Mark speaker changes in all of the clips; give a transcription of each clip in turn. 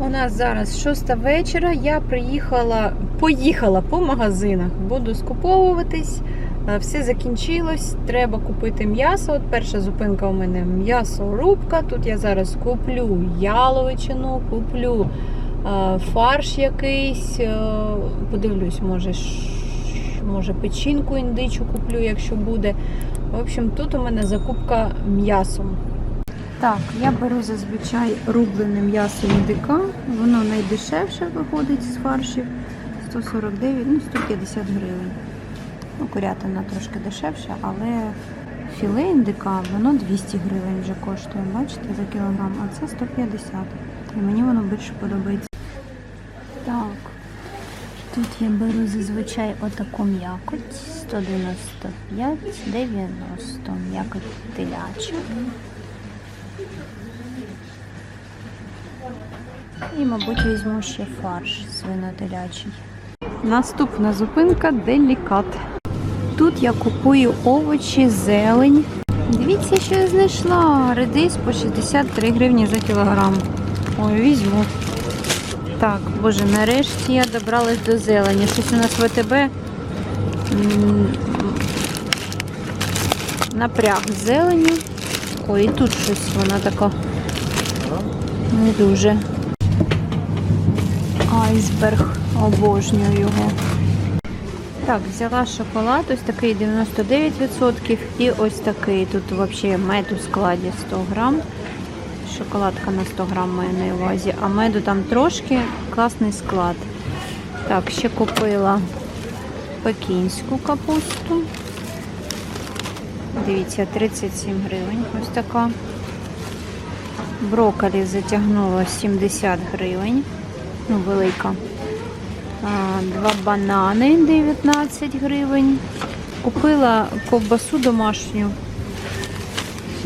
Speaker 1: У нас зараз шоста вечора. Я приїхала, поїхала по магазинах. Буду скуповуватись. Е, Все закінчилось. Треба купити м'ясо. От перша зупинка у мене м'ясорубка. Тут я зараз куплю яловичину, куплю е, фарш якийсь. е, Подивлюсь, може, може печінку індичу куплю, якщо буде. В общем, тут у мене закупка м'ясом. Так, я беру зазвичай рублене м'ясо індика. Воно найдешевше виходить з фаршів. 149, ну 150 гривень. Ну, курятина трошки дешевша, але філе індика, воно 200 гривень вже коштує, бачите, за кілограм, а це 150. І мені воно більше подобається. Так, тут я беру зазвичай отаку м'якоть 195, 90, м'якоть теляча. І, мабуть, візьму ще фарш свинотелячий. Наступна зупинка делікат. Тут я купую овочі, зелень. Дивіться, що я знайшла. Редис по 63 гривні за кілограм. Ой, візьму. Так, боже, нарешті я добралась до зелені. Щось у нас ВТБ напряг зелені. Ой, і тут щось вона така не дуже. Айсберг, обожнюю його. Так, взяла шоколад, ось такий 99% і ось такий. Тут взагалі мед у складі 100 грам. Шоколадка на 100 грам маю на увазі, а меду там трошки класний склад. Так, ще купила пекінську капусту. Дивіться, 37 гривень. Ось така. Брокколі затягнуло 70 гривень. Ну, велика. Два банани 19 гривень. Купила ковбасу домашню.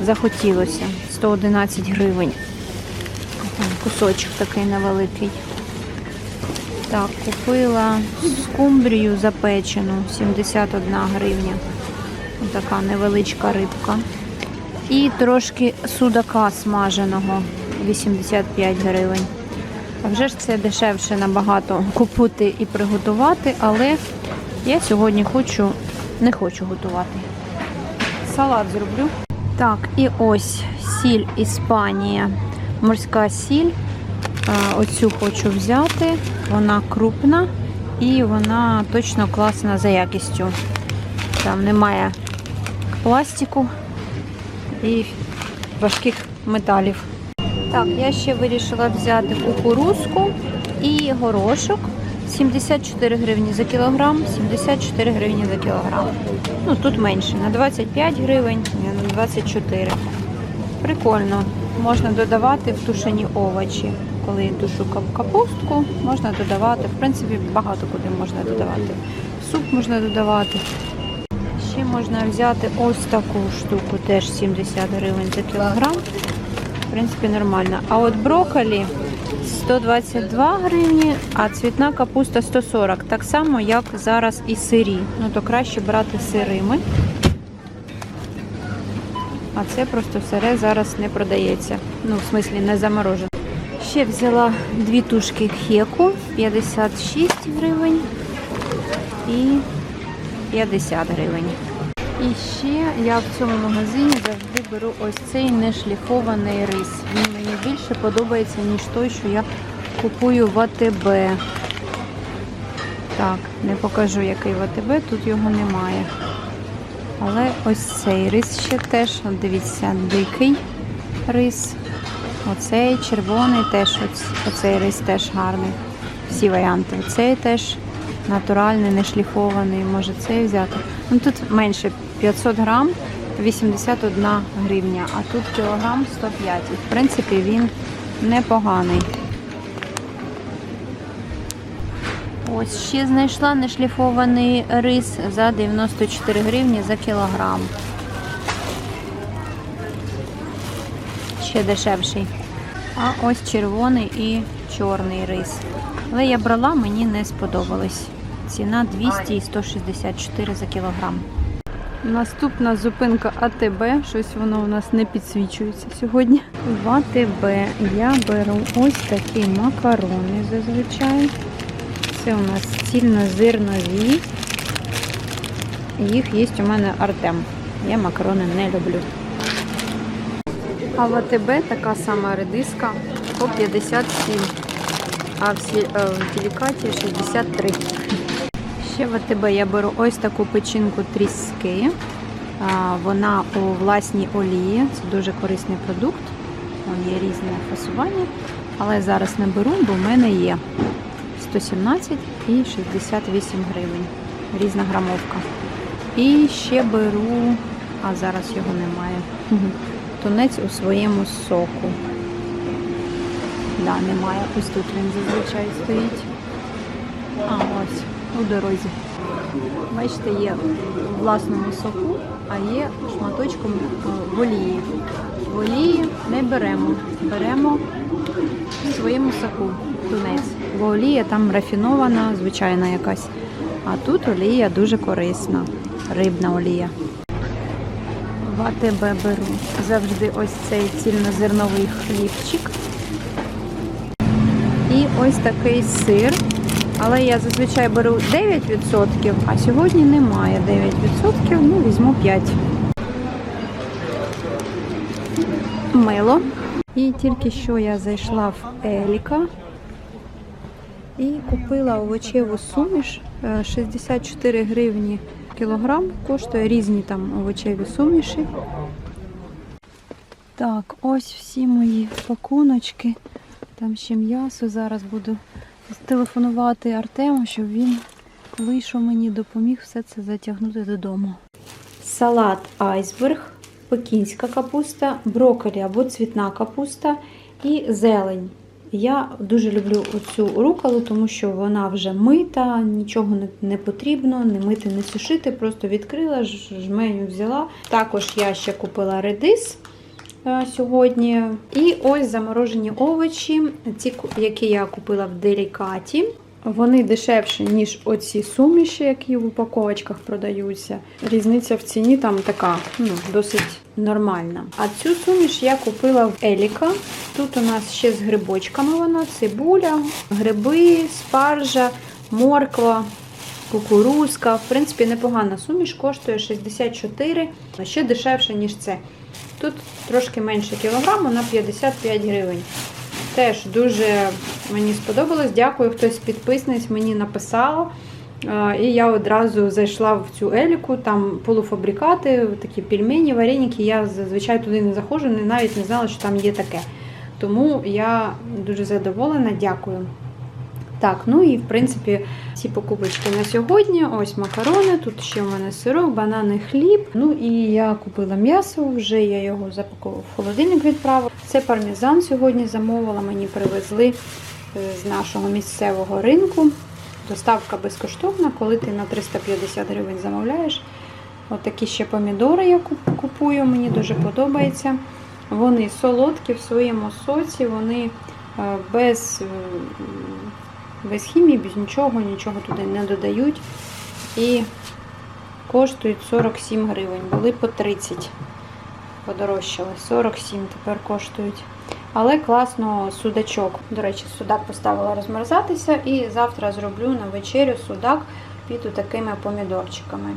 Speaker 1: Захотілося 111 гривень. Кусочок такий невеликий. Так, купила скумбрію запечену 71 гривня. Така невеличка рибка. І трошки судака смаженого 85 гривень. А вже ж це дешевше набагато купити і приготувати, але я сьогодні хочу, не хочу готувати. Салат зроблю. Так, і ось сіль Іспанія. Морська сіль. Оцю хочу взяти. Вона крупна і вона точно класна за якістю. Там немає пластику і важких металів. Так, я ще вирішила взяти кукурузку і горошок. 74 гривні за кілограм, 74 гривні за кілограм. Ну, тут менше, на 25 гривень, на 24. Прикольно. Можна додавати в тушені овочі. Коли тушу капустку, можна додавати. В принципі, багато куди можна додавати. Суп можна додавати. Ще можна взяти ось таку штуку, теж 70 гривень за кілограм. В принципі, нормально. А от брокколі 122 гривні, а цвітна капуста 140. Так само, як зараз і сирі. Ну, то краще брати сирими. А це просто сире зараз не продається. Ну, в смислі, не заморожене. Ще взяла дві тушки хеку 56 гривень і 50 гривень. І ще я в цьому магазині завжди беру ось цей нешліфований рис. Він мені більше подобається, ніж той, що я купую в АТБ. Так, не покажу, який в АТБ, тут його немає. Але ось цей рис ще теж, дивіться, дикий рис. Оцей червоний теж, оцей рис теж гарний. Всі варіанти. Оцей теж натуральний, не шліфований. Може цей взяти. Ну тут менше 500 грам, 81 гривня, а тут кілограм 105. І в принципі він непоганий. Ось ще знайшла нешліфований рис за 94 гривні за кілограм. Ще дешевший. А ось червоний і чорний рис. Але я брала, мені не сподобалось. Ціна 200 і 164 за кілограм. Наступна зупинка АТБ. Щось воно у нас не підсвічується сьогодні. В АТБ я беру ось такі макарони зазвичай. Це у нас цільнозернові. Їх є у мене Артем. Я макарони не люблю. А в АТБ така сама редиска по 57, а в, е, в делікаті 63. Ще в АТБ я беру ось таку печінку тріски. Вона у власній олії. Це дуже корисний продукт. Є різне фасування. Але зараз не беру, бо в мене є 117 і 68 гривень. Різна грамовка. І ще беру, а зараз його немає. Тунець у своєму соку. Да, немає. Ось тут він зазвичай стоїть. А, ось, у дорозі. Бачите, є у власному соку, а є шматочком е, в олії. В олії не беремо. Беремо в своєму соку тунець. Бо олія там рафінована, звичайна якась. А тут олія дуже корисна. Рибна олія. В АТБ беру завжди ось цей цільнозерновий хлібчик. І ось такий сир. Але я зазвичай беру 9%, а сьогодні немає 9%, ну візьму 5. Мило. І тільки що я зайшла в Еліка і купила овочеву суміш. Е, 64 гривні кілограм коштує різні там овочеві суміші. Так, ось всі мої пакуночки. Там ще м'ясо. Зараз буду телефонувати Артему, щоб він вийшов мені, допоміг все це затягнути додому. Салат айсберг, пекінська капуста, брокколі або цвітна капуста і зелень. Я дуже люблю оцю руколу, тому що вона вже мита, нічого не, потрібно, не мити, не сушити. Просто відкрила, жменю взяла. Також я ще купила редис сьогодні. І ось заморожені овочі, ці, які я купила в делікаті. Вони дешевші, ніж оці суміші, які в упаковочках продаються. Різниця в ціні там така ну, досить нормальна. А цю суміш я купила в Еліка. Тут у нас ще з грибочками вона, цибуля, гриби, спаржа, морква, кукурузка. В принципі, непогана суміш, коштує 64, ще дешевше, ніж це. Тут трошки менше кілограму на 55 гривень. Теж дуже мені сподобалось. Дякую, хтось підписниць мені написав. І я одразу зайшла в цю еліку, там полуфабрикати, такі пельмені, вареники. Я зазвичай туди не заходжу, навіть не знала, що там є таке. Тому я дуже задоволена, дякую. Так, ну і в принципі ці покупочки на сьогодні. Ось макарони, тут ще у мене сирок, банани, хліб. Ну і я купила м'ясо, вже я його запакувала в холодильник відправила. Це пармезан сьогодні замовила, мені привезли е, з нашого місцевого ринку. Доставка безкоштовна, коли ти на 350 гривень замовляєш. От такі ще помідори я купую, мені дуже подобається. Вони солодкі в своєму соці, вони е, без, без хімії, без нічого, нічого туди не додають. І коштують 47 гривень. Були по 30. Подорожчали. 47 тепер коштують. Але класно судачок. До речі, судак поставила розмерзатися і завтра зроблю на вечерю судак під такими помідорчиками.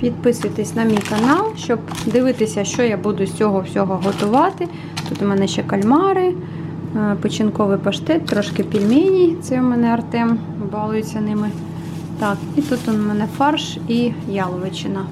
Speaker 1: Підписуйтесь на мій канал, щоб дивитися, що я буду з цього всього готувати. Тут у мене ще кальмари, печінковий паштет, трошки пельмені. Це у мене Артем балується ними. Так, і тут у мене фарш і яловичина.